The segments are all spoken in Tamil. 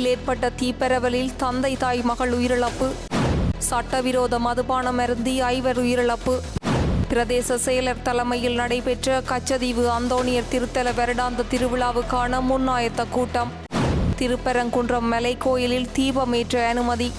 ஏற்பட்ட தீப்பரவலில் தந்தை தாய் மகள் உயிரிழப்பு. சட்டவிரோத மதுபானம் அருந்தி ஐவர் உயிரிழப்பு. பிரதேச செயலர் தலைமையில் நடைபெற்ற கச்சதீவு அந்தோணியர் திருத்தல வருடாந்த திருவிழாவுக்கான முன்னாயத்த கூட்டம். திருப்பரங்குன்றம் மலைக்கோயிலில் தீபமேற்ற அனுமதி.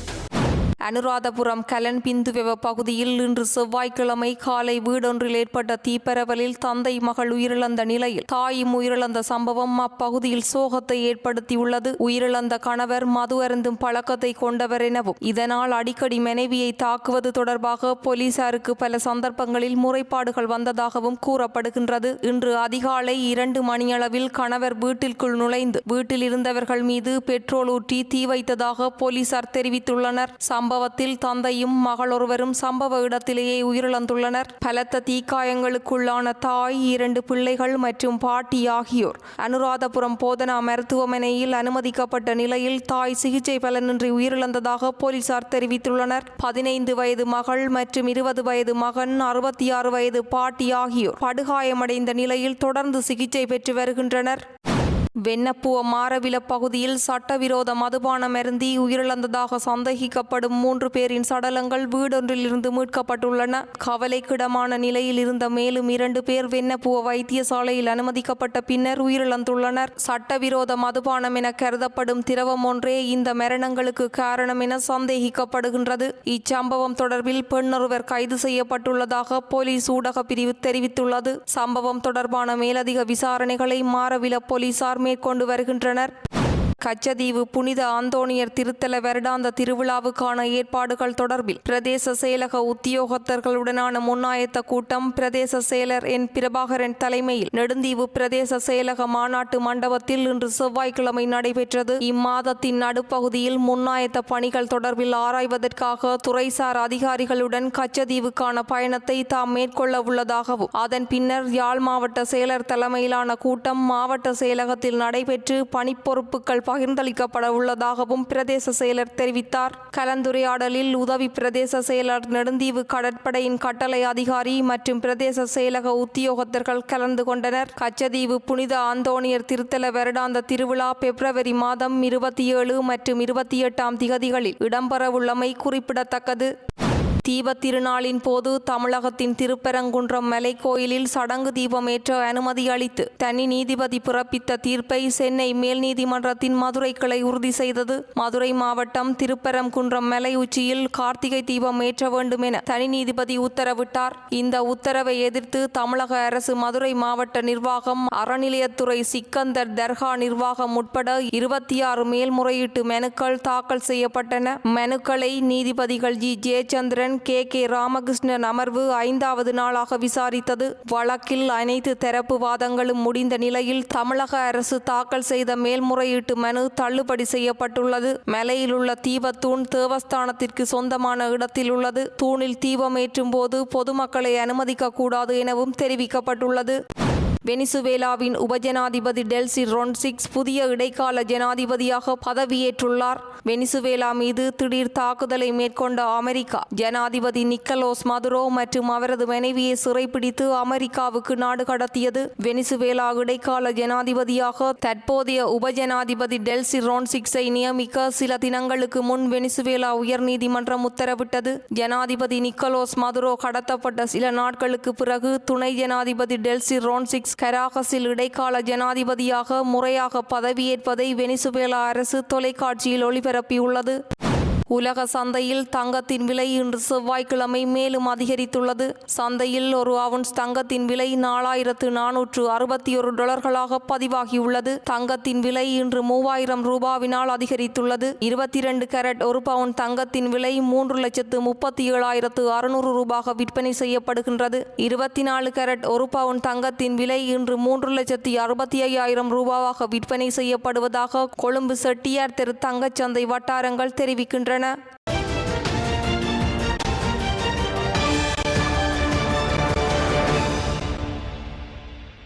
அனுராதபுரம் கலன் பிந்துவெவ பகுதியில் இன்று செவ்வாய்க்கிழமை காலை வீடொன்றில் ஏற்பட்ட தீப்பரவலில் தந்தை மகள் உயிரிழந்த நிலையில் தாயும் உயிரிழந்த சம்பவம் அப்பகுதியில் சோகத்தை ஏற்படுத்தியுள்ளது. உயிரிழந்த கணவர் மது அருந்தும் பழக்கத்தை கொண்டவர் எனவும் இதனால் அடிக்கடி மனைவியை தாக்குவது தொடர்பாக போலீசாருக்கு பல சந்தர்ப்பங்களில் முறைப்பாடுகள் வந்ததாகவும் கூறப்படுகின்றது. இன்று அதிகாலை இரண்டு மணியளவில் கணவர் வீட்டிற்குள் நுழைந்து வீட்டில் இருந்தவர்கள் மீது பெட்ரோல் ஊற்றி தீ வைத்ததாக போலீசார் தெரிவித்துள்ளனர். சம்பவத்தில் தந்தையும் மகளொருவரும் சம்பவ இடத்திலேயே உயிரிழந்துள்ளனர். பலத்த தீக்காயங்களுக்குள்ளான தாய் இரண்டு பிள்ளைகள் மற்றும் பாட்டி ஆகியோர். அனுராதபுரம் போதனா மருத்துவமனையில் அனுமதிக்கப்பட்ட நிலையில் தாய் சிகிச்சை பலனின்றி உயிரிழந்ததாக போலீசார் தெரிவித்துள்ளனர். பதினைந்து வயது மகள் மற்றும் இருபது வயது மகன் அறுபத்தி ஆறு வயது பாட்டி ஆகியோர் படுகாயமடைந்த நிலையில் தொடர்ந்து சிகிச்சை பெற்று வருகின்றனர். வெண்ணப்புவ மாரவில பகுதியில் சட்டவிரோத மதுபானம் அருந்தி உயிரிழந்ததாக சந்தேகிக்கப்படும் மூன்று பேரின் சடலங்கள் வீடொன்றில் இருந்து மீட்கப்பட்டுள்ளன கவலைக்கிடமான நிலையில் இருந்த மேலும் இரண்டு பேர் வெண்ணப்புவ வைத்தியசாலையில் அனுமதிக்கப்பட்ட பின்னர் உயிரிழந்துள்ளனர். சட்டவிரோத மதுபானம் என கருதப்படும் திரவம் ஒன்றே இந்த மரணங்களுக்கு காரணம் என சந்தேகிக்கப்படுகின்றது. இச்சம்பவம் தொடர்பில் பெண்ணொருவர் கைது செய்யப்பட்டுள்ளதாக போலீஸ் ஊடக பிரிவு தெரிவித்துள்ளது. சம்பவம் தொடர்பான மேலதிக விசாரணைகளை மாரவில போலீசார் கொண்டு வருகின்றனர். கச்சதீவு புனித ஆந்தோனியர் திருத்தல வருடாந்த திருவிழாவுக்கான ஏற்பாடுகள் தொடர்பில் பிரதேச செயலக உத்தியோகத்தர்களுடனான முன்னாயத்த கூட்டம் பிரதேச செயலர் என். பிரபாகரன் தலைமையில் நெடுந்தீவு பிரதேச செயலக மாநாட்டு மண்டபத்தில் இன்று செவ்வாய்க்கிழமை நடைபெற்றது. இம்மாதத்தின் நடுப்பகுதியில் முன்னாயத்த பணிகள் தொடர்பில் ஆராய்வதற்காக துறைசார் அதிகாரிகளுடன் கச்சதீவுக்கான பயணத்தை தாம் மேற்கொள்ள உள்ளதாகவும் அதன் பின்னர் யாழ் மாவட்ட செயலர் தலைமையிலான கூட்டம் மாவட்ட செயலகத்தில் நடைபெற்று பணிப்பொறுப்புகள் பகிர்ந்தளிக்கப்பட உள்ளதாகவும் பிரதேச செயலர் தெரிவித்தார். கலந்துரையாடலில் உதவி பிரதேச செயலர் நெடுந்தீவு கடற்படையின் கட்டளை அதிகாரி மற்றும் பிரதேச செயலக உத்தியோகத்தர்கள் கலந்து கொண்டனர். கச்சதீவு புனித ஆந்தோனியர் திருத்தல வருடாந்த திருவிழா பிப்ரவரி மாதம் இருபத்தி ஏழு மற்றும் இருபத்தி எட்டாம் திகதிகளில் இடம்பெறவுள்ளமை குறிப்பிடத்தக்கது. தீபத் திருநாளின் போது தமிழகத்தின் திருப்பரங்குன்றம் மலைக்கோயிலில் சடங்கு தீபமேற்ற அனுமதி அளித்து தனி நீதிபதி பிறப்பித்த தீர்ப்பை சென்னை மேல் நீதிமன்றத்தின் மதுரை கிளை உறுதி செய்தது. மதுரை மாவட்டம் திருப்பரங்குன்றம் மலை உச்சியில் கார்த்திகை தீபம் ஏற்ற வேண்டும் என தனி நீதிபதி உத்தரவிட்டார். இந்த உத்தரவை எதிர்த்து தமிழக அரசு மதுரை மாவட்ட நிர்வாகம் அறநிலையத்துறை சிக்கந்தர் தர்கா நிர்வாகம் உட்பட இருபத்தி ஆறு மேல்முறையீட்டு மனுக்கள் தாக்கல் செய்யப்பட்டன. மனுக்களை நீதிபதிகள் G. Jayachandran K. K. Ramakrishnan அமர்வு ஐந்தாவது நாளாக விசாரித்தது. வழக்கில் அனைத்து தரப்பு வாதங்களும் முடிந்த நிலையில் தமிழக அரசு தாக்கல் செய்த மேல்முறையீட்டு மனு தள்ளுபடி செய்யப்பட்டுள்ளது. மலையில் உள்ள தீபத்தூண் தேவஸ்தானத்திற்கு சொந்தமான இடத்தில் உள்ளது. தூணில் தீபம் ஏற்றும் போது பொதுமக்களை அனுமதிக்க கூடாது எனவும் தெரிவிக்கப்பட்டுள்ளது. வெனிசுவேலாவின் உபஜனாதிபதி டெல்சி ரொன்சிக்ஸ் புதிய இடைக்கால ஜனாதிபதியாக பதவியேற்றுள்ளார். வெனிசுவேலா மீது திடீர் தாக்குதலை மேற்கொண்ட அமெரிக்கா ஜனாதிபதி நிக்கலோஸ் மதுரோ மற்றும் அவரது மனைவியை சிறைப்பிடித்து அமெரிக்காவுக்கு நாடு கடத்தியது. வெனிசுவேலா இடைக்கால ஜனாதிபதியாக தற்போதைய உபஜனாதிபதி டெல்சி ரொன்சிக்ஸை நியமிக்க சில தினங்களுக்கு முன் வெனிசுவேலா உயர்நீதிமன்றம் உத்தரவிட்டது. ஜனாதிபதி நிக்கலோஸ் மதுரோ கடத்தப்பட்ட சில நாட்களுக்கு பிறகு துணை ஜனாதிபதி டெல்சி ரோன்சிக்ஸ் கராகஸில் இடைக்கால ஜனாதிபதியாக முறையாக பதவியேற்பதை வெனிசுவேலா அரசு தொலைக்காட்சியில் ஒளிபரப்பியுள்ளது. உலக சந்தையில் தங்கத்தின் விலை இன்று செவ்வாய்க்கிழமை மேலும் அதிகரித்துள்ளது. சந்தையில் ஒரு அவுன்ஸ் தங்கத்தின் விலை நாலாயிரத்து நானூற்று அறுபத்தி ஒரு டாலர்களாக பதிவாகியுள்ளது. தங்கத்தின் விலை இன்று மூவாயிரம் ரூபாவினால் அதிகரித்துள்ளது. இருபத்தி இரண்டு கேரட் ஒரு பவுன் தங்கத்தின் விலை மூன்று லட்சத்து முப்பத்தி ஏழாயிரத்து அறுநூறு ரூபாக விற்பனை செய்யப்படுகின்றது. இருபத்தி நாலு கேரட் ஒரு பவுன் தங்கத்தின் விலை இன்று மூன்று லட்சத்தி அறுபத்தி ஐயாயிரம் ரூபாவாக விற்பனை செய்யப்படுவதாக கொழும்பு செட்டியார் தெரு தங்கச்சந்தை வட்டாரங்கள் தெரிவிக்கின்றன. ಪ್ರಕರಣ